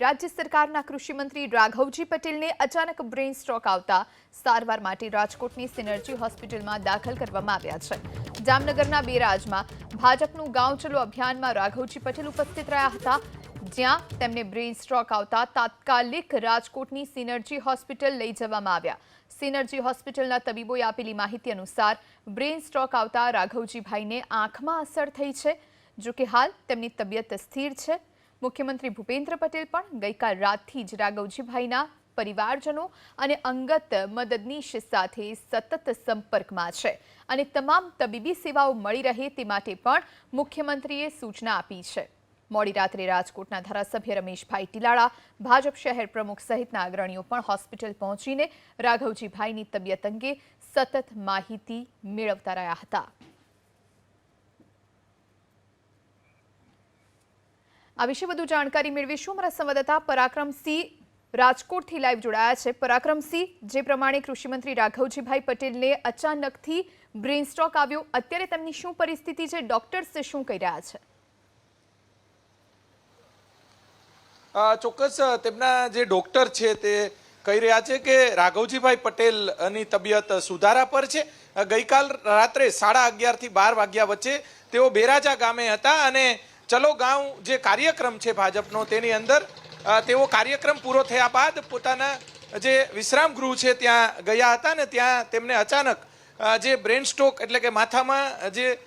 રાજ્ય સરકારના કૃષિમંત્રી રાઘવજી પટેલને અચાનક બ્રેઇન સ્ટ્રોક આવતા સારવાર માટે રાજકોટની સિનર્જી હોસ્પિટલમાં દાખલ કરવામાં આવ્યા છે. જામનગરના બેરાજમાં ભાજપનું ગાંવ ચલો અભિયાનમાં રાઘવજી પટેલ ઉપસ્થિત રહ્યા હતા, જ્યાં તેમને બ્રેઇન સ્ટ્રોક આવતા તાત્કાલિક રાજકોટની સિનર્જી હોસ્પિટલ લઈ જવામાં આવ્યા. સિનર્જી હોસ્પિટલના તબીબોએ આપેલી માહિતી અનુસાર બ્રેઇન સ્ટ્રોક આવતા રાઘવજીભાઈને આંખમાં અસર થઈ છે. જો કે હાલ તેમની તબિયત સ્થિર છે. મુખ્યમંત્રી ભૂપેન્દ્ર પટેલ પણ ગઈકાલ રાતથી જ રાઘવજીભાઈના પરિવારજનો અને અંગત મદદનીશ સાથે સતત સંપર્કમાં છે અને તમામ તબીબી સેવાઓ મળી રહે તે માટે પણ મુખ્યમંત્રીએ સૂચના આપી છે. મોડી રાત્રે રાજકોટના ધારાસભ્ય રમેશભાઈ ટીલાળા, ભાજપ શહેર પ્રમુખ સહિતના અગ્રણીઓ પણ હોસ્પિટલ પહોંચીને રાઘવજીભાઈની તબિયત અંગે સતત માહિતી મેળવતા રહ્યા હતા. આ વિશે વધુ જાણકારી મેળવીશું. અમારા સંવાદદાતા પરાક્રમસિંહ રાજકોટથી લાઈવ જોડાયા છે. પરાક્રમસિંહ, જે પ્રમાણે કૃષિમંત્રી રાઘવજીભાઈ પટેલને અચાનકથી બ્રેઇન સ્ટ્રોક આવ્યો. અત્યારે તેમની શું પરિસ્થિતિ છે? ડોક્ટર્સ શું કહી રહ્યા છે? ચોક્કસ તેમના જે ડોક્ટર છે તે કહી રહ્યા છે કે રાઘવજીભાઈ પટેલની તબિયત સુધારા પર છે. ગઈકાલ રાત્રે સાડા અગિયારથી બાર વાગ્યા વચ્ચે તેઓ બેરાજા ગામે હતા અને ચલો ગાંવ જે કાર્યક્રમ છે ભાજપનો, તેની અંદર તેઓ કાર્યક્રમ પૂરો થયા બાદ પોતાના જે વિશ્રામ ગૃહ છે ત્યાં ગયા હતા ને ત્યાં તેમને અચાનક જે બ્રેન સ્ટ્રોક એટલે કે માથામાં જે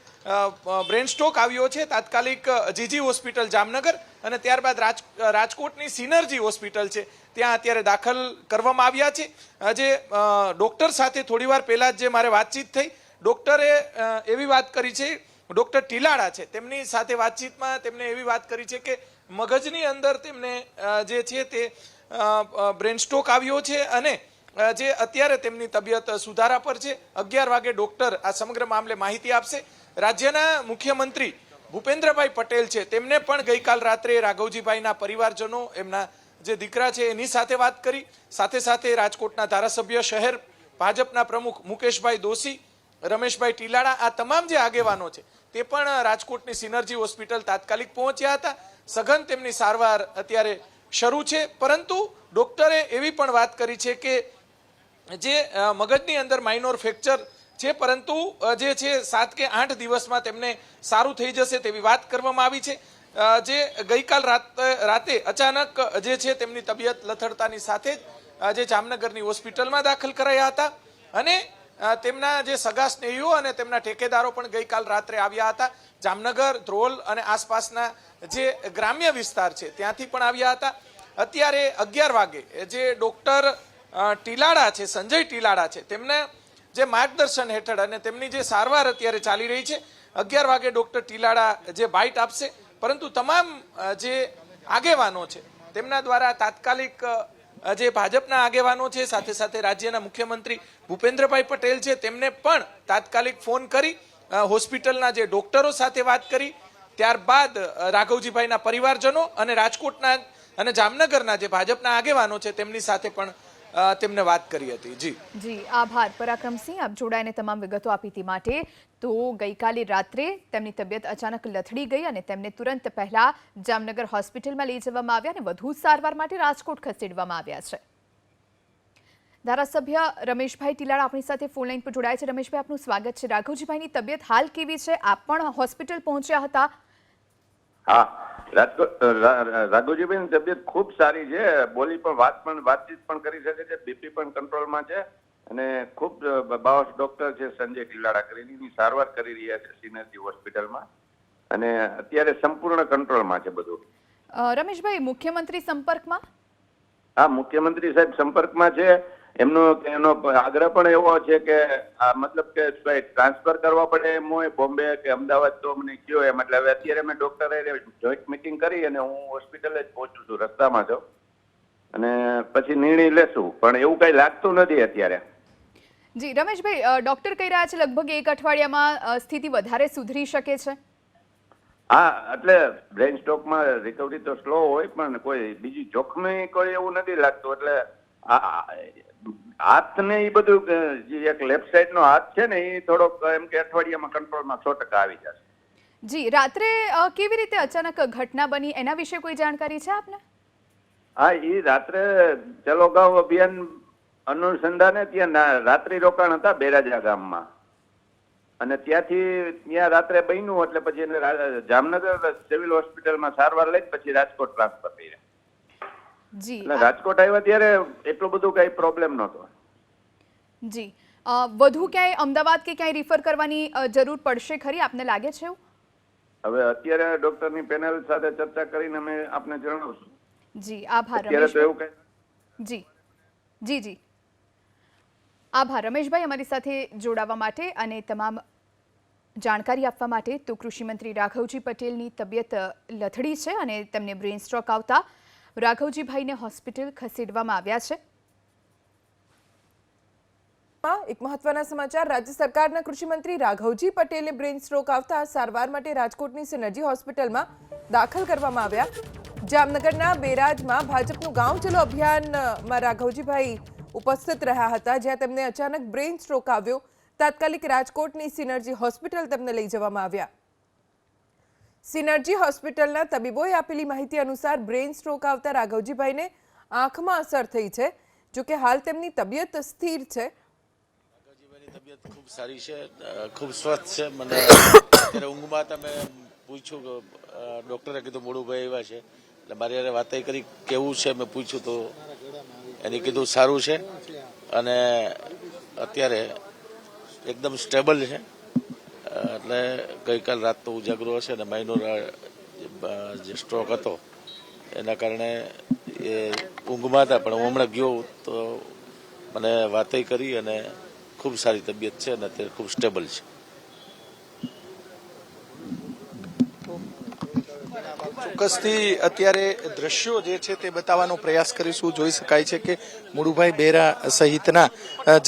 બ્રેન સ્ટ્રોક આવ્યો છે તાત્કાલિક જીજી હોસ્પિટલ જામનગર અને ત્યારબાદ રાજ, રાજકોટની સિનર્જી હોસ્પિટલ છે, ત્યાં અત્યારે દાખલ કરવામાં આવ્યા છે. જે ડૉક્ટર સાથે થોડીવાર પહેલાં જ જે મારે વાતચીત થઈ, ડૉક્ટરે એવી વાત કરી છે ડૉક્ટર ટીલાળા છે. તેમની સાથે વાતચીતમાં તેમણે એવી વાત કરી છે કે મગજની અંદર તેમને જે છે તે બ્રેન સ્ટ્રોક આવ્યો છે અને જે અત્યારે તેમની તબિયત સુધારા પર છે. અગિયાર વાગે ડૉક્ટર આ સમગ્ર મામલે માહિતી આપશે. રાજ્યના મુખ્યમંત્રી ભૂપેન્દ્રભાઈ પટેલ છે. તેમને પણ ગઈકાલ રાત્રે રાઘવજીભાઈના પરિવારજનો, એમના જે દીકરા છે, એની સાથે વાત કરી. સાથે સાથે રાજકોટના ધારાસભ્ય શહેર ભાજપના પ્રમુખ મુકેશભાઈ દોશી રમેશભાઈ ટીલાળા આ તમામ જે આગેવાનો છે, તે પણ રાજકોટની સિનર્જી હોસ્પિટલ તાત્કાલિક પહોંચ્યા હતા. સઘન તેમની સારવાર અત્યારે શરૂ છે. પરંતુ ડોક્ટરે એવી પણ વાત કરી છે કે જે મગજની અંદર માઇનોર ફ્રેક્ચર છે, પરંતુ જે છે, સાત કે આઠ દિવસમાં તેમને સારું થઈ જશે તેવી વાત કરવામાં આવી છે. જે ગઈકાલ રાત, રાતે અચાનક જે છે, તેમની તબિયત લથડતાની સાથે જ જે જામનગરની હોસ્પિટલમાં દાખલ કરાયા હતા. અને તેમના જે સગા સ્નેહીઓ અને તેમના ઠેકેદારો પણ ગઈકાલ રાત્રે આવ્યા હતા. જામનગર, ધ્રોલ અને આસપાસના જે ગ્રામ્ય વિસ્તાર છે, ત્યાંથી પણ આવ્યા હતા. અત્યારે અગિયાર વાગે જે ડૉક્ટર ટીલાડા છે, સંજય ટીલાળા છે, તેમને જે માર્ગદર્શન હેઠળ અને તેમની જે સારવાર અત્યારે ચાલી રહી છે, અગિયાર વાગે ડૉક્ટર ટીલાડા જે બાઇટ આપશે. પરંતુ તમામ જે આગેવાનો છે, તેમના દ્વારા તાત્કાલિક જે ભાજપના આગેવાનો છે, સાથે સાથે રાજ્યના મુખ્યમંત્રી ભૂપેન્દ્રભાઈ પટેલ છે, તેમને પણ તાત્કાલિક ફોન કરી હોસ્પિટલના જે ડોક્ટરો સાથે વાત કરી, ત્યારબાદ રાઘવજીભાઈના પરિવારજનો અને રાજકોટના અને જામનગરના જે ભાજપના આગેવાનો છે, તેમની સાથે પણ તેમને વાત કરી હતી. જી. જી, આભાર. પરાક્રમસિંહ, આપ જોડાઈને તમામ વિગતો આપી માટે. તો ગઈકાલે રાત્રે તેમની તબિયત અચાનક લથડી ગઈ અને તેમને તુરંત પહેલા જામનગર હોસ્પિટલમાં લઈ જવામાં આવ્યા અને વધુ સારવાર માટે રાજકોટ ખસેડવામાં આવ્યા છે. ધારાસભ્ય રમેશભાઈ ટીલાળા આપણી સાથે ફોન લાઈન પર જોડાયા છે. રમેશભાઈ, આપનું સ્વાગત છે. રાઘવજીભાઈની તબિયત હાલ કેવી છે? આપ પણ હોસ્પિટલ પહોંચ્યા હતા. હા. તબિયત ખૂબ સારી છે. બોલી પણ વાત પણ વાતચીત પણ કરી શકે છે. બીપી પણ કંટ્રોલમાં છે. અને ખૂબ બાવસ ડોક્ટર છે સંજય ટીલાડા કરીને એની સારવાર કરી રહ્યા છે સિનર્જી હોસ્પિટલમાં. અને અત્યારે સંપૂર્ણ કંટ્રોલમાં છે બધું. રમેશભાઈ મુખ્યમંત્રી સંપર્કમાં? હા મુખ્યમંત્રી સાહેબ સંપર્કમાં છે. એમનો એનો આગ્રહ પણ એવો છે કે આ મતલબ કે ટ્રાન્સફર કરવા પડે એમ હોય બોમ્બે કે અમદાવાદ તો મને કયો એમ. એટલે હવે અત્યારે મેં ડોક્ટરે જોઈન્ટ મીટિંગ કરી અને હું હોસ્પિટલે જ પહોંચું છું રસ્તામાં છું અને પછી નિર્ણય લેશું પણ એવું કઈ લાગતું નથી અત્યારે. જી રમેશભાઈ ડોક્ટર કહી રહ્યા છે લગભગ એક અઠવાડિયામાં સ્થિતિ વધારે સુધરી શકે છે? હા એટલે બ્રેઇન સ્ટોકમાં રિકવરી તો સ્લો હોય પણ કોઈ બીજી જોખમી કોઈ એવું નથી લાગતું. એટલે હાથ ને એ બધું જે એક લેફ્ટ સાઈડ નો હાથ છે ને એ થોડોક એમ કે અઠવાડિયામાં કંટ્રોલમાં સો ટકા આવી જશે. જી રાત્રે કેવી રીતે અચાનક ઘટના બની? એના વિશે કોઈ જાણકારી છે આપને? હા એ રાત્રે ચલો ગાંવ અભિયાન અનુસંધાને ત્યાં રાત્રિ રોકાણ હતા બેરાજા ગામમાં. અને ત્યાંથી ત્યાં રાત્રે બન્યું એટલે પછી એને જામનગર સિવિલ હોસ્પિટલમાં સારવાર લઈ પછી રાજકોટ ટ્રાન્સફર કર્યા. જી રાજકોટ આવ્યા ત્યારે એટલો બધો કઈ પ્રોબ્લેમ નહોતો. જી. વધુ ક્યાંય અમદાવાદ કે ક્યાંય રિફર કરવાની જરૂર પડશે ખરી? આપને લાગે છે એવું? હવે અત્યારે ડોક્ટરની પેનલ સાથે ચર્ચા કરીને અમે આપને જણાવશું. જી આભાર અત્યારે તો રમેશભાઈ. એવું કઈ જી. જી જી. આભાર રમેશભાઈ અમારી સાથે જોડાવા માટે અને તમામ જાણકારી આપવા માટે તો કૃષિમંત્રી રાઘવજી પટેલની તબિયત લથડી છે અને તેમને બ્રેઇન સ્ટ્રોક આવતા રાઘવજીભાઈને હોસ્પિટલ ખસેડવામાં આવ્યા છે. એક મહત્વના સમાચાર. રાજ્ય સરકારના કૃષિમંત્રી રાઘવજી પટેલે બ્રેન સ્ટ્રોક આવતા સારવાર માટે રાજકોટની સિનર્જી હોસ્પિટલમાં દાખલ કરવામાં આવ્યા. જામનગરના બેરાજમાં ભાજપનું ગાંવ ચલો અભિયાનમાં રાઘવજીભાઈ ઉપસ્થિત રહ્યા હતા, જ્યાં તેમને અચાનક બ્રેઇન સ્ટ્રોક આવ્યો. તાત્કાલિક રાજકોટની સિનર્જી હોસ્પિટલ તેમને લઈ જવામાં આવ્યા. સિનર્જી હોસ્પિટલના તબીબોએ આપેલી માહિતી અનુસાર બ્રેન સ્ટ્રોક આવતા રાઘવજીભાઈને આંખમાં અસર થઈ છે. જોકે હાલ તેમની તબિયત સ્થિર છે. રાઘવજીભાઈની તબિયત ખૂબ સારી છે ખૂબ સ્વસ્થ છે. મને અત્યારે ઊંઘમાં તમે પૂછ્યું કે ડૉક્ટરે કીધું મોડુભાઈ એવા છે, એટલે મારી યારે વાત કરી, કેવું છે મેં પૂછ્યું તો એને કીધું સારું છે. અને અત્યારે એકદમ સ્ટેબલ છે. એટલે ગઈકાલ રાત તો ઉજાગરો હશે અને માઇનોર જે સ્ટ્રોક હતો, એના કારણે એ ઊંઘમાં હતા પણ હું હમણાં ગયો તો મને વાતે કરી અને ખૂબ સારી તબિયત છે અને અત્યારે ખૂબ સ્ટેબલ છે. ચોક્કસથી અત્યારે દ્રશ્યો જે છે તે બતાવવાનો પ્રયાસ કરીશું. જોઈ શકાય છે કે મુળુભાઈ બેરા સહિતના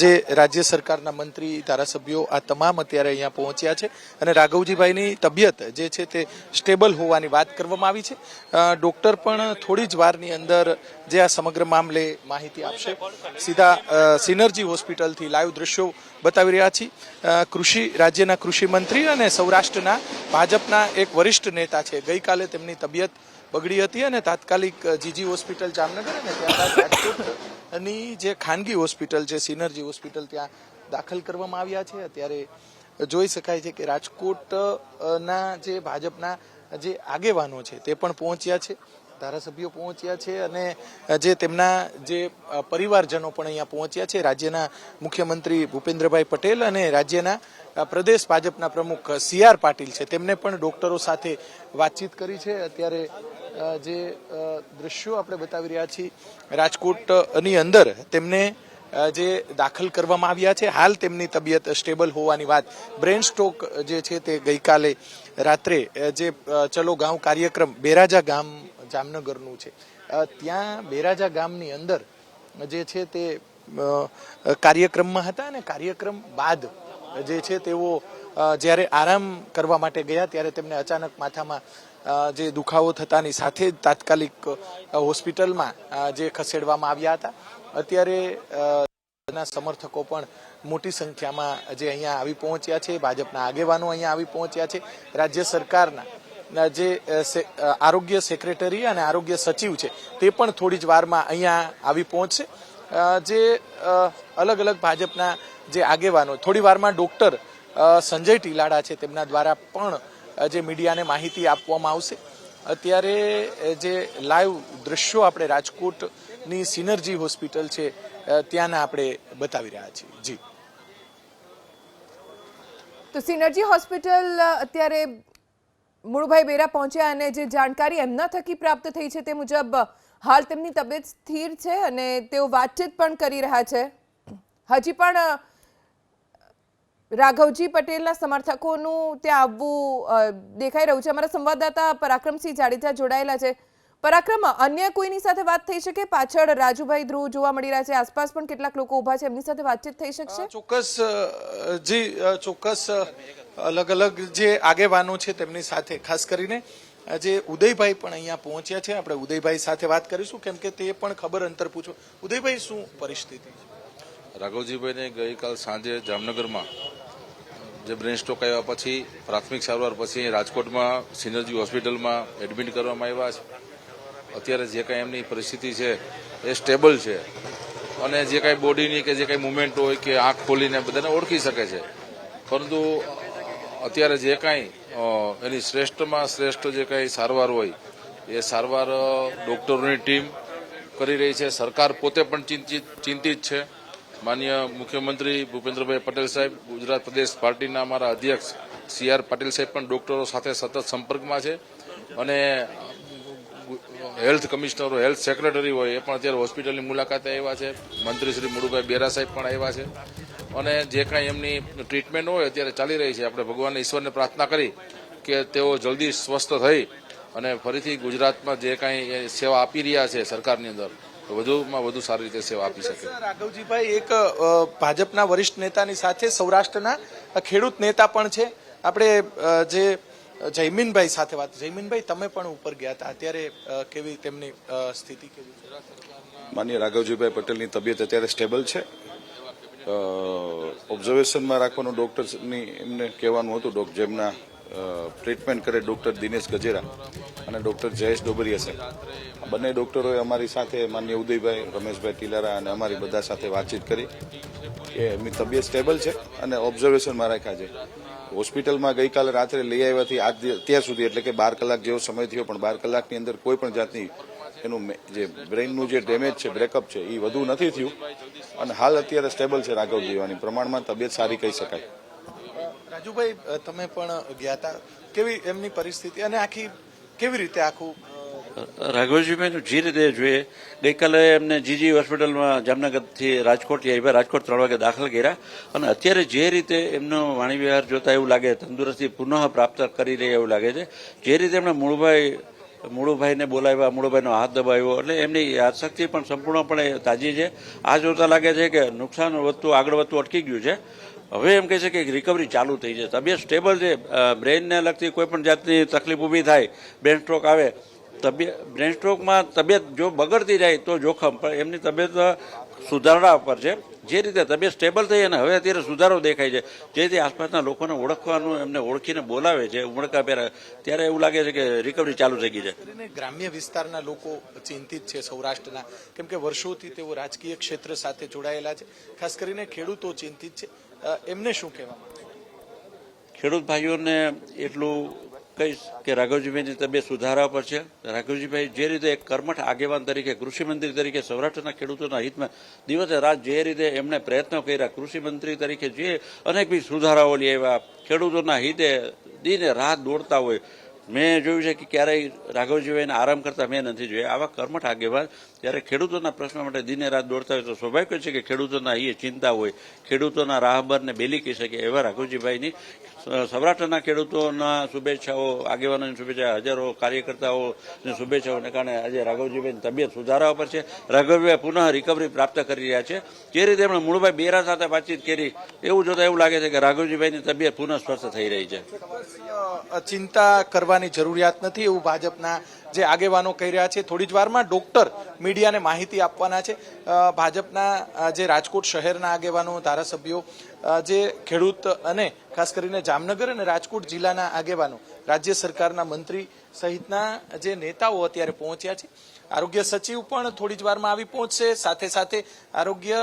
જે રાજ્ય સરકારના મંત્રી, ધારાસભ્યો આ તમામ અત્યારે અહીંયા પહોંચ્યા છે અને રાઘવજીભાઈની તબિયત જે છે તે સ્ટેબલ હોવાની વાત કરવામાં આવી છે. ડૉક્ટર પણ થોડી જ વારની અંદર જે આ સમગ્ર મામલે માહિતી આપશે. સીધા સિનર્જી હોસ્પિટલથી લાઈવ દ્રશ્યો બતાવી રહ્યા છીએ. કૃષિ, રાજ્યના કૃષિ મંત્રી અને સૌરાષ્ટ્રના ભાજપના એક વરિષ્ઠ નેતા છે. ગઈકાલે તેમની તબિયત બગડી હતી અને તાત્કાલિક જીજી હોસ્પિટલ જામનગર અને ત્યારબાદ રાજકોટની જે ખાનગી હોસ્પિટલ છે, સિનર્જી હોસ્પિટલ ત્યાં દાખલ કરવામાં આવ્યા છે. અત્યારે જોઈ શકાય છે કે રાજકોટના જે ભાજપના જે આગેવાનો છે તે પણ પહોંચ્યા છે, ધારાસભ્યો પહોંચ્યા છે અને જે તેમના જે પરિવારજનો પણ અહીંયા પહોંચ્યા છે. રાજ્યના મુખ્યમંત્રી ભૂપેન્દ્રભાઈ પટેલ અને રાજ્યના પ્રદેશ ભાજપના પ્રમુખ સી આર પાટીલ છે. તેમને પણ ડોક્ટરો સાથે વાતચીત કરી છે. અત્યારે જે દ્રશ્યો આપણે બતાવી રહ્યા છીએ રાજકોટની અંદર તેમને જે દાખલ કરવામાં આવ્યા છે. હાલ તેમની તબિયત સ્ટેબલ હોવાની વાત. બ્રેન સ્ટ્રોક જે છે તે ગઈકાલે રાત્રે જે ચલો ગાંવ કાર્યક્રમ, બેરાજા ગામ, જામનગરનું છે. ત્યાં બેરાજા ગામની અંદર જે છે તે કાર્યક્રમમાં હતા અને કાર્યક્રમ બાદ જે છે તેઓ જ્યારે આરામ કરવા માટે ગયા, ત્યારે તેમને અચાનક માથામાં જે દુખાવો થતાની સાથે જ તાત્કાલિક હોસ્પિટલમાં જે ખસેડવામાં આવ્યા હતા. અત્યારે અ, ના સમર્થકો પણ મોટી સંખ્યામાં જે અહીંયા આવી પહોંચ્યા છે ભાજપના આગેવાનો અહીંયા આવી પહોંચ્યા છે. રાજ્ય સરકારના જે આરોગ્ય સેક્રેટરી અને આરોગ્ય સચિવ છે તે પણ થોડી જ વારમાં અહીંયા આવી પહોંચશે. જે અલગ અલગ ભાજપના જે આગેવાનો થોડી વારમાં ડોક્ટર સંજય ટીલાડા છે તેમના દ્વારા પણ જે મીડિયાને માહિતી આપવામાં આવશે. અત્યારે જે લાઈવ દ્રશ્યો આપણે રાજકોટની સિનર્જી હોસ્પિટલ છે ત્યાંના આપણે બતાવી રહ્યા છીએ. જી. તો સિનર્જી હોસ્પિટલ અત્યારે મુળભાઈ બેરા પહોંચ્યા અને જે જાણકારી એમના થકી પ્રાપ્ત થઈ છે તે મુજબ હાલ તેમની તબિયત સ્થિર છે અને તેઓ વાતચીત પણ કરી રહ્યા છે. હજી પણ રાઘવજી પટેલના સમર્થકોનું ત્યાં આવવું દેખાઈ રહ્યું છે. અમારા સંવાદદાતા પરાક્રમસિંહ જાડેજા જોડાયેલા છે. પરાક્રમ. અન્ય કોઈની સાથે વાત થઈ શકે? પાછળ રાજુભાઈ ધ્રુવ જોવા મળી રહ્યા છે. આસપાસ પણ કેટલાક લોકો ઊભા છે. એમની સાથે વાતચીત થઈ શકશે? ચોક્કસ જી ચોક્કસ અલગ અલગ જે આગેવાનો છે તેમની સાથે ખાસ કરીને આજે જે ઉદયભાઈ પણ અહીંયા પહોંચ્યા છે. આપણે ઉદયભાઈ સાથે વાત કરીશું કેમ કે તે પણ ખબર અંતર પૂછો. ઉદયભાઈ શું પરિસ્થિતિ છે? રાઘવજીભાઈને ગઈકાલ સાંજે જામનગરમાં જે બ્રેન સ્ટ્રોક આવ્યા પછી પ્રાથમિક સારવાર પછી રાજકોટમાં સિનર્જી હોસ્પિટલમાં એડમિટ કરવામાં આવ્યા છે. અત્યારે જે કાંઈ એમની પરિસ્થિતિ છે, એ સ્ટેબલ છે. અને જે કાંઈ બોડીની કે જે કાંઈ મુવમેન્ટ હોય કે આંખ ખોલીને બધાને ઓળખી શકે છે. પરંતુ અત્યારે જે કાંઈ એની શ્રેષ્ઠમાં શ્રેષ્ઠ જે કાંઈ સારવાર હોય, એ સારવાર ડોક્ટરોની ટીમ કરી રહી છે. સરકાર પોતે પણ ચિંતિત ચિંતિત છે. માન્ય મુખ્યમંત્રી ભૂપેન્દ્રભાઈ પટેલ સાહેબ, ગુજરાત પ્રદેશ પાર્ટીના અમારા અધ્યક્ષ સી આર પાટીલ સાહેબ પણ ડોક્ટરો સાથે સતત સંપર્કમાં છે. અને હેલ્થ કમિશનરો હેલ્થ સેક્રેટરી હોય, એ પણ અત્યારે હોસ્પિટલની મુલાકાતે આવ્યા છે. મંત્રી શ્રી મુળુભાઈ બેરા સાહેબ પણ આવ્યા છે. અને જે કાંઈ એમની ટ્રીટમેન્ટ હોય, અત્યારે ચાલી રહી છે. આપણે ભગવાનને ઈશ્વરને પ્રાર્થના કરી કે તેઓ જલ્દી સ્વસ્થ થઈ અને ફરીથી ગુજરાતમાં જે કાંઈ સેવા આપી રહ્યા છે સરકારની અંદર વધુમાં વધુ સારી રીતે સેવા આપી શકે. રાઘવજીભાઈ, એક ભાજપના વરિષ્ઠ નેતાની સાથે સૌરાષ્ટ્રના ખેડૂત નેતા પણ છે. આપણે જે જયમીનભાઈ સાથે વાત. જયમીનભાઈ, તમે પણ ઉપર ગયા હતા. અત્યારે કેવી તેમની સ્થિતિ કેવી છે? માન્ય રાઘવજીભાઈ પટેલની તબિયત અત્યારે સ્ટેબલ છે. ઓબ્ઝર્વેશનમાં રાખવાનું ડૉક્ટર્સની એમને કહેવાનું હતું ડોક્ટર જેમના ટ્રીટમેન્ટ કરે ડૉક્ટર દિનેશ ગજેરા અને ડૉક્ટર જયેશ ડોબરિયા સાહેબ. બંને ડૉક્ટરોએ અમારી સાથે, માન્ય ઉદયભાઈ, રમેશભાઈ ટીલારા અને અમારી બધા સાથે વાતચીત કરી કે એમની તબિયત સ્ટેબલ છે અને ઓબ્ઝર્વેશનમાં રાખ્યા છે. હોસ્પિટલમાં ગઈકાલે રાત્રે લઈ આવ્યાથી આજ અત્યાર સુધી, એટલે કે બાર કલાક જેવો સમય થયો, પણ બાર કલાકની અંદર કોઈ પણ જાતની એનું જે બ્રેઇનનું જે ડેમેજ છે, બ્રેકઅપ છે એ વધુ નથી થયું. અને હાલ અત્યારે સ્ટેબલ છે રાઘવ જીવાની પ્રમાણમાં તબિયત સારી કહી શકાય. રાજુભાઈ તમે પણ ગયા હતા કેવી એમની પરિસ્થિતિ? અને આખી કેવી રીતે આખું અ, રાઘવજીભાઈનું જે રીતે જોઈએ ગઈકાલે એમને જીજી હોસ્પિટલમાં જામનગરથી રાજકોટથી આવ્યા. રાજકોટ ત્રણ વાગે દાખલ કર્યા અને અત્યારે જે રીતે એમનો વાણીવ્યવહાર જોતા એવું લાગે તંદુરસ્તી પુનઃ પ્રાપ્ત કરી રહી એવું લાગે છે જે રીતે એમણે મૂળભાઈ મૂળુભાઈને બોલાવ્યા મૂળુભાઈનો હાથ દબાવ્યો એટલે એમની યાદશક્તિ પણ સંપૂર્ણપણે તાજી છે. આ જોતા લાગે છે કે નુકસાન વધતું આગળ વધતું અટકી ગયું છે. હવે એમ કહે છે કે રિકવરી ચાલુ થઈ છે તબિયત સ્ટેબલ છે. બ્રેઇનને લગતી કોઈ પણ જાતની તકલીફ ઊભી થાય બ્રેન સ્ટ્રોક આવે તબિયત બ્રેન સ્ટ્રોકમાં તબિયત જો બગડતી જાય તો જોખમ પણ એમની તબિયત સુધારણા પર છે. જે રીતે તબિયત સ્ટેબલ થઈ અને હવે અત્યારે સુધારો દેખાય છે. જેથી આસપાસના લોકોને ઓળખવાનું એમને ઓળખીને બોલાવે છે ઉમળકા પહેરા ત્યારે એવું લાગે છે કે રિકવરી ચાલુ થઈ ગઈ છે. ગ્રામ્ય વિસ્તારના લોકો ચિંતિત છે સૌરાષ્ટ્રના. કેમ કે વર્ષોથી તેઓ રાજકીય ક્ષેત્ર સાથે જોડાયેલા છે. ખાસ કરીને ખેડૂતો ચિંતિત છે. એમને શું કહેવા ખેડૂત ભાઈઓને એટલું કહીશ કે રાઘવજીભાઈની તબિયત સુધારા પર છે. રાઘવજીભાઈ જે રીતે એક કર્મઠ આગેવાન તરીકે કૃષિમંત્રી તરીકે, સૌરાષ્ટ્રના ખેડૂતોના હિતમાં દિવસે રાત જે રીતે એમણે પ્રયત્નો કર્યા કૃષિમંત્રી તરીકે જે અનેકવિધ સુધારાઓ લઈ આવ્યા ખેડૂતોના હિતે દિને રાત દોડતા હોય. મેં જોયું છે કે ક્યારેય રાઘવજીભાઈને આરામ કરતા મેં નથી જોયા. આવા કર્મઠ આગેવાન જ્યારે ખેડૂતોના પ્રશ્નો માટે દિને રાત દોડતા હોય તો સ્વાભાવિક છે કે ખેડૂતોના એ ચિંતા હોય. ખેડૂતોના રાહબરને બેલી શકે એવા રાઘુજીભાઈની સૌરાષ્ટ્રના ખેડૂતોના શુભેચ્છાઓ, આગેવાનોની શુભેચ્છા, હજારો કાર્યકર્તાઓની શુભેચ્છાઓને કારણે આજે રાઘવજીભાઈની તબિયત સુધારા પર છે. રાઘવજીભાઈ પુનઃ રિકવરી પ્રાપ્ત કરી રહ્યા છે. જે રીતે એમણે મૂળભાઈ બેરા સાથે વાતચીત કરી, એવું જોતા એવું લાગે છે કે રાઘવજીભાઈની તબિયત પુનઃ સ્વસ્થ થઈ રહી છે. ચિંતા કરવાની જરૂરિયાત નથી એવું ભાજપના જે આગેવાનો કહી રહ્યા છે, થોડી જ વારમાં ડોક્ટર મીડિયાને માહિતી આપવાના છે. ભાજપના જે રાજકોટ શહેરના આગેવાનો, ધારાસભ્યો જે ખેડૂત અને ખાસ કરીને જામનગર અને રાજકોટ જિલ્લાના આગેવાનો, રાજ્ય સરકારના મંત્રી સહિતના જે નેતાઓ અત્યારે પહોંચ્યા છે. આરોગ્ય સચિવ પણ થોડી જ વારમાં આવી પહોંચશે. સાથે સાથે આરોગ્ય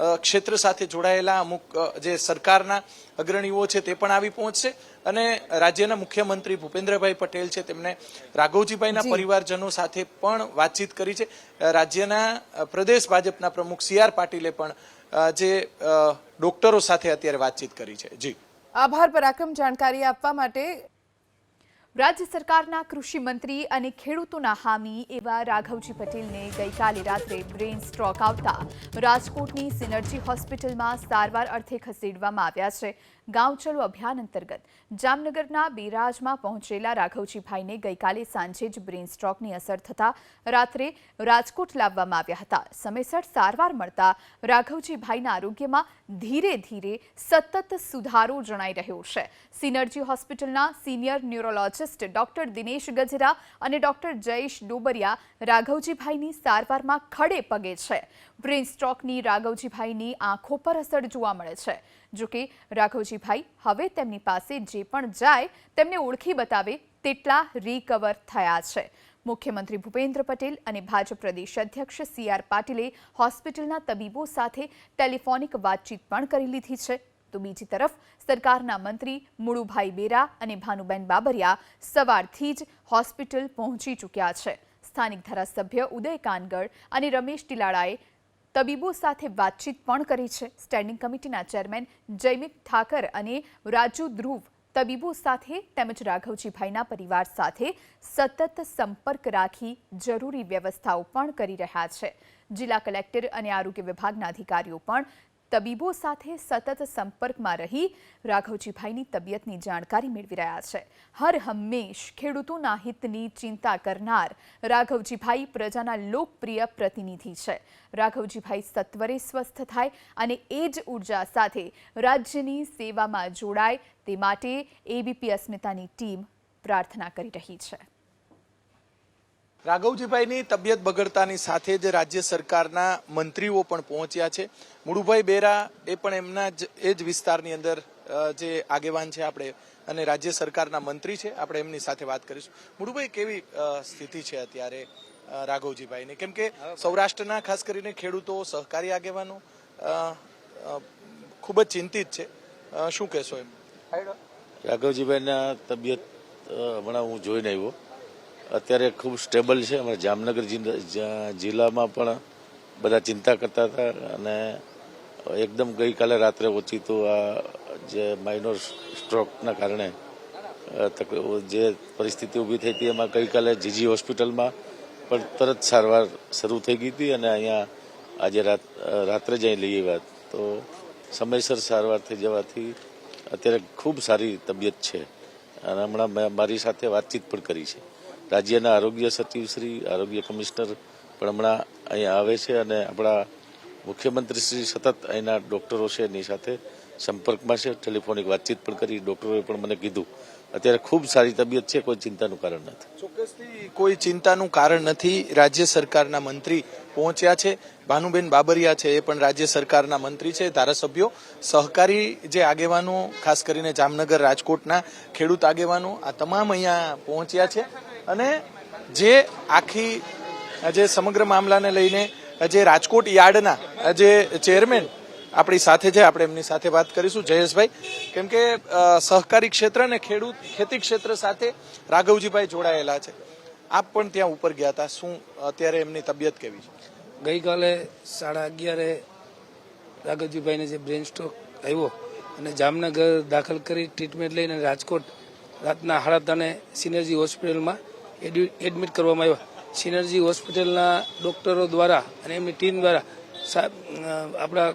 ક્ષેત્ર સાથે જોડાયેલા અમુક જે સરકારના અગ્રણીઓ છે તે પણ આવી પહોંચશે. અને રાજ્યના મુખ્યમંત્રી ભૂપેન્દ્રભાઈ પટેલ છે તેમણે રાઘવજીભાઈના પરિવારજનો સાથે પણ વાતચીત કરી છે. રાજ્યના પ્રદેશ ભાજપના પ્રમુખ સી આર પાટીલે પણ જે ડોક્ટરો સાથે અત્યારે વાતચીત કરી છે. જી. આભાર પરાક્રમ જાણકારી આપવા માટે રાજ્ય સરકારના કૃષિ મંત્રી અને ખેડૂતોના હામી એવા રાઘવજી પટેલને ગઈકાલે રાત્રે બ્રેઇન સ્ટ્રોક આવતા રાજકોટની સિનર્જી હોસ્પિટલમાં સારવાર અર્થે ખસેડવામાં આવ્યા છે. ગાંવ ચલો અભિયાન અંતર્ગત જામનગરના બેરાજમાં પહોંચેલા રાઘવજીભાઈને ગઈકાલે સાંજે જ બ્રેઇન સ્ટ્રોકની અસર થતા રાત્રે રાજકોટ લાવવામાં આવ્યા હતા. સમયસર સારવાર મળતા રાઘવજીભાઈના આરોગ્યમાં ધીરે ધીરે સતત સુધારો જણાઈ રહ્યો છે. સિનર્જી હોસ્પિટલના senior neurologist doctor Dinesh Gajera અને ડોક્ટર જયેશ ડોબરિયા રાઘવજીભાઈની સારવારમાં ખડે પગે છે. બ્રેઇન સ્ટ્રોકની રાઘવજીભાઈની આંખો પર અસર જોવા મળે છે. જોકે રાઘવજીભાઈ હવે તેમની પાસે જે પણ જાય તેમને ઓળખી બતાવે તેટલા રિકવર થયા છે. મુખ્યમંત્રી ભૂપેન્દ્ર પટેલ અને ભાજપ પ્રદેશ અધ્યક્ષ સી આર પાટીલે હોસ્પિટલના તબીબો સાથે ટેલિફોનિક વાતચીત પણ કરી લીધી છે. તો બીજી તરફ સરકારના મંત્રી મુળુભાઈ બેરા અને ભાનુબેન બાબરિયા સવારથી જ હોસ્પિટલ પહોંચી ચૂક્યા છે. સ્થાનિક ધારાસભ્ય ઉદય કાનગડ અને રમેશ ટિલાળાએ તબીબો સાથે વાતચીત પણ કરી છે. સ્ટેન્ડિંગ કમિટીના ચેરમેન જયમિત ઠાકર અને રાજુ ધ્રુવ તબીબો સાથે તેમજ રાઘવજીભાઈના પરિવાર સાથે સતત સંપર્ક રાખી જરૂરી વ્યવસ્થાઓ પણ કરી રહ્યા છે. જિલ્લા કલેક્ટર અને આરોગ્ય વિભાગના અધિકારીઓ પણ તબીબો સાથે સતત સંપર્કમાં રહી રાઘવજીભાઈની તબિયતની જાણકારી મેળવી રહ્યા છે. હર હંમેશ ખેડૂતોના હિતની ચિંતા કરનાર રાઘવજીભાઈ પ્રજાના લોકપ્રિય પ્રતિનિધિ છે. રાઘવજીભાઈ સત્વરે સ્વસ્થ થાય અને એ જ ઊર્જા સાથે રાજ્યની સેવામાં જોડાય તે માટે એબીપી અસ્મિતાની ટીમ પ્રાર્થના કરી રહી છે. રાઘવજીભાઈની તબિયત બગડતાની સાથે જ રાજ્ય સરકારના મંત્રીઓ પણ પહોંચ્યા છે. મુળુભાઈ બેરા એ પણ એમના જ એ જ વિસ્તારની અંદર જે આગેવાન છે આપણે અને રાજ્ય સરકારના મંત્રી છે આપણે એમની સાથે વાત કરીશું. મુળુભાઈ કેવી સ્થિતિ છે અત્યારે રાઘવજીભાઈની? કેમ કે સૌરાષ્ટ્રના ખાસ કરીને ખેડૂતો સહકારી આગેવાનો ખૂબ જ ચિંતિત છે. શું કહેશો એમ? રાઘવજીભાઈના તબિયત હમણાં હું જોઈને આવ્યો. અત્યારે ખૂબ સ્ટેબલ છે. અમારા જામનગર જિલ્લામાં પણ બધા ચિંતા કરતા હતા અને એકદમ ગઈકાલે રાત્રે ઓછી તો આ જે માઇનોર સ્ટ્રોકના કારણે જે પરિસ્થિતિ ઊભી થઈ હતી એમાં ગઈકાલે જીજી હોસ્પિટલમાં પણ તરત સારવાર શરૂ થઈ ગઈ હતી અને અહીંયા આજે રાત રાત્રે જ અહીં લઈ આવ્યા. તો સમયસર સારવાર થઈ જવાથી અત્યારે ખૂબ સારી તબિયત છે. અને હમણાં મેં મારી સાથે વાતચીત પણ કરી છે. રાજ્યના આરોગ્ય સચિવ શ્રી, આરોગ્ય કમિશનર પણ હમણાં અહીંયા આવે છે અને આપણા મુખ્યમંત્રી શ્રી સતત અહીંના ડોક્ટરો છે એની સાથે સંપર્કમાં છે. ટેલિફોનિક વાતચીત પણ કરી ડોક્ટરોએ પણ મને કીધું અત્યારે ખૂબ સારી તબિયત છે, કોઈ ચિંતાનું કારણ નથી. ચોક્કસથી કોઈ ચિંતાનું કારણ નથી. રાજ્ય સરકારના મંત્રી પહોંચ્યા છે. ભાનુબેન બાબરિયા છે, એ પણ રાજ્ય સરકારના મંત્રી છે, ધારાસભ્યો. સહકારી જે આગેવાનો, ખાસ કરીને જામનગર રાજકોટના ખેડૂત આગેવાનો, આ તમામ અહીંયા પહોંચ્યા છે. અને જે આખી, જે સમગ્ર મામલાને લઈને, જે રાજકોટ યાર્ડના, જે ચેરમેન આપણી સાથે છે, આપણે એમની સાથે વાત કરીશું. જયેશભાઈ, કેમ કે સહકારી ક્ષેત્ર અને ખેડૂત, ખેતી ક્ષેત્ર સાથે રાઘવજીભાઈ જોડાયેલા છે. આપ પણ ત્યાં ઉપર ગયા હતા. શું અત્યારે એમની તબિયત કેવી છે? ગઈકાલે સાડા અગિયારે રાઘવજીભાઈને જે બ્રેન સ્ટ્રોક આવ્યો અને જામનગર દાખલ કરી ટ્રીટમેન્ટ લઈને રાજકોટ રાતના સાડા ત્રણે સિનર્જી હોસ્પિટલમાં એડમિ- એડમિટ કરવામાં આવ્યા. સિનર્જી હોસ્પિટલના ડોક્ટરો દ્વારા અને એમની ટીમ દ્વારા આપણા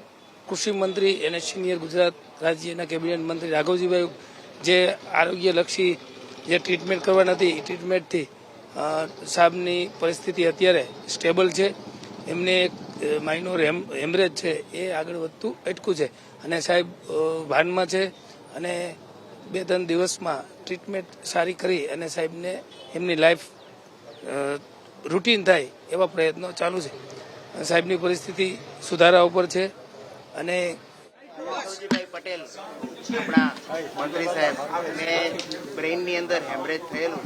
કૃષિ મંત્રી અને સિનિયર ગુજરાત રાજ્યના કેબિનેટ મંત્રી રાઘવજીભાઈ, જે આરોગ્યલક્ષી જે ટ્રીટમેન્ટ કરવાની હતી ટ્રીટમેન્ટથી સાહેબની પરિસ્થિતિ અત્યારે સ્ટેબલ છે. એમને એક માઇનોર હેમરેજ છે, એ આગળ વધતું અટકું છે. અને સાહેબ ભાનમાં છે અને બે ત્રણ દિવસમાં ટ્રીટમેન્ટ સારી કરી અને સાહેબને એમની લાઈફ રૂટીન થાય એવા પ્રયત્નો ચાલુ છે. સાહેબની પરિસ્થિતિ સુધારા ઉપર છે. અને રાઘવજીભાઈ પટેલ, આપણા મંત્રી સાહેબ ને બ્રેઇનની અંદર હેમરેજ થયેલું,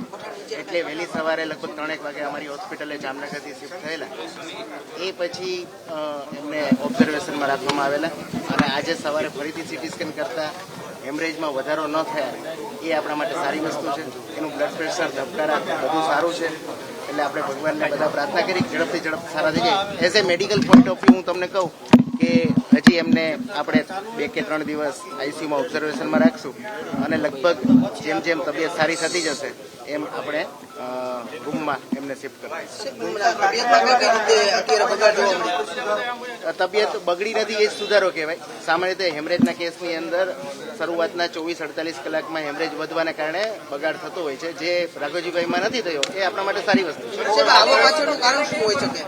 એટલે વહેલી સવારે લગભગ ત્રણેક વાગે અમારી હોસ્પિટલે જામનગરથી શિફ્ટ થયેલા. એ પછી એમને ઓબ્ઝર્વેશનમાં રાખવામાં આવેલા. અને આજે સવારે ફરીથી સીટી સ્કેન કરતા હેમરેજમાં વધારો ન થયા. એ આપણા માટે સારી વસ્તુ છે. એનું બ્લડ પ્રેશર ધબકારા, બધું સારું છે. એટલે આપણે ભગવાનને બધા પ્રાર્થના કરી, ઝડપથી ઝડપ સારા થઈ જાય. As a medical point of view હું તમને કહું કે હજી એમને આપણે બે કે ત્રણ દિવસ આઈસીયુમાં ઓબ્ઝર્વેશનમાં રાખશું. અને લગભગ જેમ જેમ તબિયત સારી થતી જશે એમ આપણે રૂમમાં એમને શિફ્ટ કરીશું તબિયત બગડી નથી એ સુધારો કહેવાય. સામાન્ય રીતે હેમરેજના કેસની અંદર શરૂઆતના ચોવીસ અડતાલીસ કલાકમાં હેમરેજ વધવાના કારણે બગાડ થતો હોય છે. જે રાઘવજીભાઈમાં નથી થયો એ આપણા માટે સારી વસ્તુ છે. કારણ શું હોય શકે?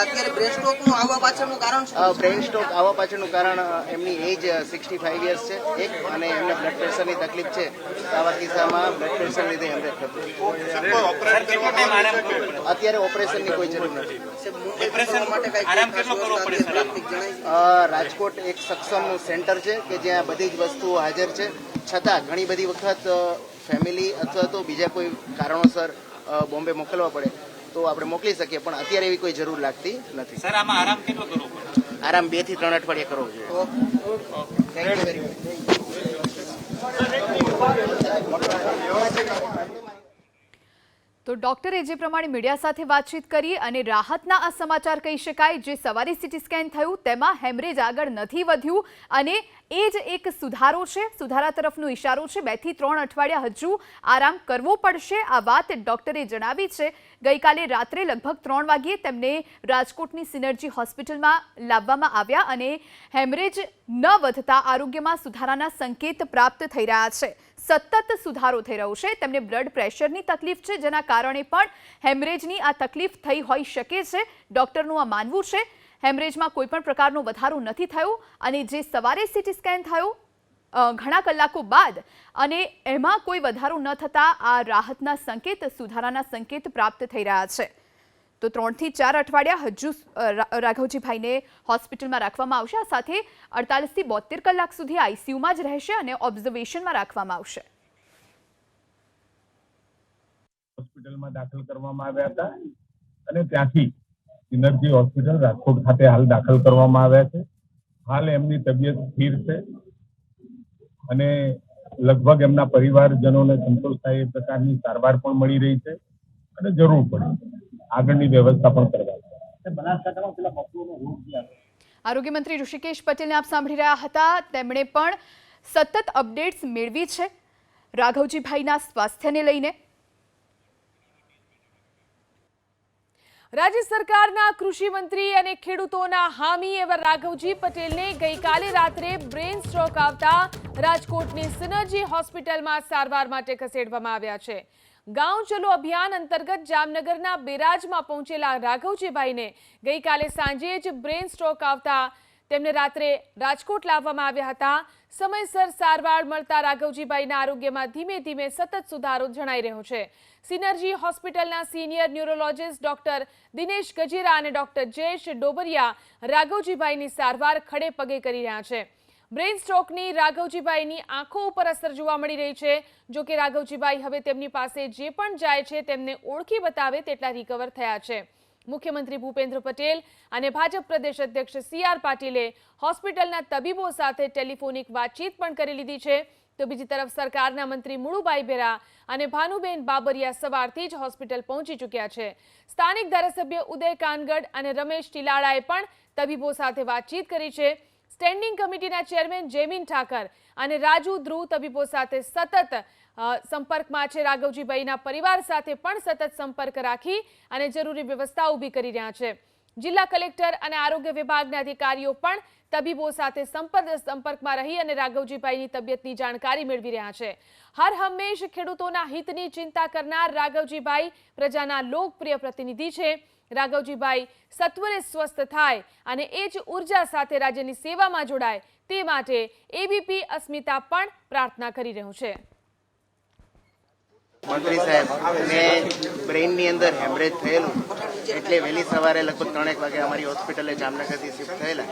અત્યારે બ્રેન સ્ટ્રોકનું આવવા પાછળનું કારણ શું બ્રેઇન સ્ટ્રોક આવવા પાછળનું કારણ એમની એજ સિક્સટી ફાઈવ યર્સ છે એક અને એમને બ્લડ પ્રેશરની તકલીફ છે. આવા કિસ્સામાં બ્લડ પ્રેશર લીધે એમને થતું અત્યારે ઓપરેશનની કોઈ જરૂર નથી. રાજકોટ એક સક્ષમ સેન્ટર છે કે જ્યાં બધી જ વસ્તુઓ હાજર છે. છતાં ઘણી બધી વખત ફેમિલી અથવા તો બીજા કોઈ કારણોસર બોમ્બે મોકલવા પડે. તો આપણે મોકલી શકીએ પણ અત્યારે એવી કોઈ જરૂર લાગતી નથી. સર આમાં આરામ કેટલો કરવો પડે? આરામ બેથી ત્રણ અઠવાડિયા કરવો જોઈએ. થેન્ક યુ વેરી મચ તો ડોક્ટરે જે પ્રમાણે મીડિયા સાથે વાતચીત કરી અને રાહતના આ સમાચાર કહી શકાય, જે સવારે સીટી સ્કેન થયું, તેમાં હેમરેજ આગળ નથી વધ્યું અને એ જ એક સુધારો છે, સુધારા તરફનો ઇશારો છે. બેથી ત્રણ અઠવાડિયા હજુ આરામ કરવો પડશે. આ વાત ડોક્ટરે જણાવી છે. ગઈકાલે રાત્રે લગભગ ત્રણ વાગ્યે તેમને રાજકોટની સિનર્જી હોસ્પિટલમાં લાવવામાં આવ્યા અને હેમરેજ ન વધતા આરોગ્યમાં સુધારાના સંકેત પ્રાપ્ત થઈ રહ્યા છે. સતત સુધારો થઈ રહ્યો છે. તેમને બ્લડ પ્રેશરની તકલીફ છે, જેના કારણે પણ હેમરેજની આ તકલીફ થઈ હોઈ શકે છે. ડોક્ટરનું આ માનવું છે. હેમરેજમાં કોઈ પણ પ્રકારનો વધારો નથી થયો અને જે સવારે સીટી સ્કેન થયો ઘણા કલાકો બાદ અને એમાં કોઈ વધારો ન થતા આ રાહતના સંકેત, સુધારાના સંકેત પ્રાપ્ત થઈ રહ્યા છે. તો ત્રણથી ચાર અઠવાડિયા હજુ રાઘવજીભાઈને હોસ્પિટલમાં રાખવામાં આવશે. આ સાથે અડતાલીસથી બોતેર કલાક સુધી આઈસીયુમાં જ રહેશે અને ઓબ્ઝર્વેશનમાં રાખવામાં આવશે. હોસ્પિટલમાં દાખલ કરવામાં આવ્યા હતા અને ત્યાંથી સિનર્જી હોસ્પિટલ, રાજકોટ ખાતે હાલ દાખલ કરવામાં આવ્યા છે. હાલ એમની તબિયત સ્થિર છે અને લગભગ એમના પરિવારજનોને સંતોષ થાય એ પ્રકારની સારવાર પણ મળી રહી છે અને જરૂર પડે આગળની વ્યવસ્થા પણ કરવા આરોગ્ય મંત્રી ઋષિકેશ પટેલને આપ સાંભળી રહ્યા હતા. તેમણે પણ સતત અપડેટ્સ મેળવી છે રાઘવજીભાઈના સ્વાસ્થ્યને લઈને. રાજ્ય સરકારના કૃષિ મંત્રી અને ખેડૂતોના હામી એવા રાઘવજી પટેલને ગઈકાલે રાત્રે બ્રેન સ્ટ્રોક આવતા રાજકોટની સિનર્જી હોસ્પિટલમાં સારવાર માટે ખસેડવામાં આવ્યા છે. ગાંવ ચલો અભિયાન અંતર્ગત જામનગરના બેરાજમાં પહોંચેલા રાઘવજીભાઈને ગઈકાલે સાંજે જ બ્રેન સ્ટ્રોક આવતા તેમને રાત્રે રાજકોટ લાવવામાં આવ્યા હતા. સમયસર સારવાર મળતા રાઘવજીભાઈના આરોગ્યમાં ધીમે ધીમે સતત સુધારો જણાઈ રહ્યો છે. સિનર્જી હોસ્પિટલના senior neurologist doctor Dinesh Gajera અને ડોક્ટર જયેશ ડોબરિયા રાઘવજીભાઈની સારવાર ખડે પગે કરી રહ્યા છે. બ્રેન સ્ટ્રોકની રાઘવજીભાઈની આંખો ઉપર અસર જોવા મળી રહી છે. જો કે રાઘવજીભાઈ હવે તેમની પાસે જે પણ જાય છે તેમને ઓળખી બતાવે તેટલા રિકવર થયા છે. મુખ્યમંત્રી ભૂપેન્દ્ર પટેલ અને ભાજપ પ્રદેશ અધ્યક્ષ સી આર પાટીલે હોસ્પિટલના તબીબો સાથે ટેલિફોનિક વાતચીત પણ કરી લીધી છે. તો બીજી તરફ સરકારના મંત્રી મુળુભાઈ બેરા અને ભાનુબેન બાબરિયા સવારથી જ હોસ્પિટલ પહોંચી ચૂક્યા છે. સ્થાનિક ધારાસભ્ય ઉદય કાનગડ અને રમેશ ટીલાળાએ પણ તબીબો સાથે વાતચીત કરી છે. સ્ટેન્ડિંગ કમિટીના ચેરમેન જેમિન ઠાકર અને રાજુ ધ્રુવ તબીબો સાથે સતત સંપર્કમાં છે. રાઘવજીભાઈના પરિવાર સાથે પણ સતત સંપર્ક રાખી અને જરૂરી વ્યવસ્થા ઊભી કરી રહ્યા છે. જિલ્લા કલેક્ટર અને આરોગ્ય વિભાગના અધિકારીઓ પણ તબીબો સાથે સંપર્ક, સંપર્કમાં રહી અને રાઘવજીભાઈની તબિયતની જાણકારી મેળવી રહ્યા છે. હર હંમેશ ખેડૂતોના હિતની ચિંતા કરનાર રાઘવજીભાઈ પ્રજાના લોકપ્રિય પ્રતિનિધિ છે. રાઘવજીભાઈ સત્વરે સ્વસ્થ થાય અને એ જ ઊર્જા સાથે રાજ્યની સેવામાં જોડાય તે માટે એબીપી અસ્મિતા પણ પ્રાર્થના કરી રહ્યું છે. મંત્રી સાહેબ, મેં બ્રેઇનની અંદર હેમરેજ થયેલું, એટલે વહેલી સવારે લગભગ ત્રણેક વાગે અમારી હોસ્પિટલે જામનગરથી શિફ્ટ થયેલા.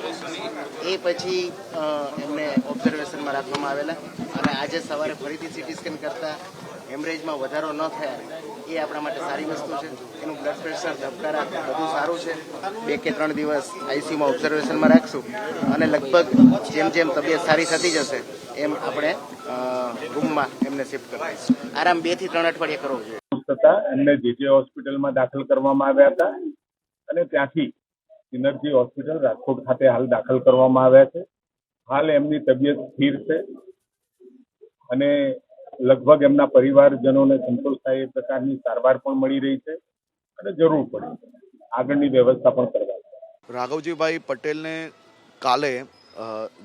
એ પછી એમને ઓબ્ઝર્વેશનમાં રાખવામાં આવેલા. અને આજે સવારે ફરીથી સિટી સ્કેન કરતા હેમરેજમાં વધારો ન થયા, એ આપણા માટે સારી વસ્તુ છે. એનું બ્લડ પ્રેશર ધબકારા બધું સારું છે. બે કે ત્રણ દિવસ આઈસીયુમાં ઓબ્ઝર્વેશનમાં રાખશું અને લગભગ જેમ જેમ તબિયત સારી થતી જશે, એમ આપણે રૂમમાં એમને શિફ્ટ કરાવીશું આરામ બેથી ત્રણ અઠવાડિયા કરવો જોઈએ. હતા એમને જે જે હોસ્પિટલમાં દાખલ કરવામાં આવ્યા હતા અને ત્યાંથી સિનર્જી હોસ્પિટલ, રાજકોટ ખાતે હાલ દાખલ કરવામાં આવ્યા છે. હાલ એમની તબિયત સ્થિર છે અને લગભગ એમના પરિવારજનોને સંતોષ થાય એ પ્રકારની સારવાર પણ મળી રહી છે અને જરૂર પડે આગળની વ્યવસ્થા પણ કરવા રાઘવજીભાઈ પટેલને કાલે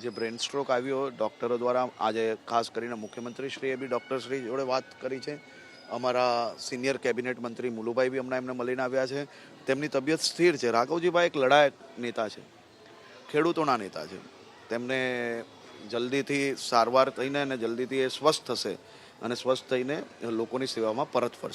જે બ્રેન સ્ટ્રોક આવ્યો ડૉક્ટરો દ્વારા, આજે ખાસ કરીને મુખ્યમંત્રીશ્રીએ બી ડૉક્ટરશ્રી જોડે વાત કરી છે. અમારા સિનિયર કેબિનેટ મંત્રી મુલુભાઈ બી હમણાં એમને મળીને આવ્યા છે. તેમની તબિયત સ્થિર છે. રાઘવજીભાઈ એક લડાયક નેતા છે. ખેડૂતોના નેતા છે. તેમને જલ્દીથી સારવાર થઈને અને જલ્દીથી એ સ્વસ્થ થશે. અને સ્વસ્થ થઈને લોકોની સેવામાં પરત ફરશે.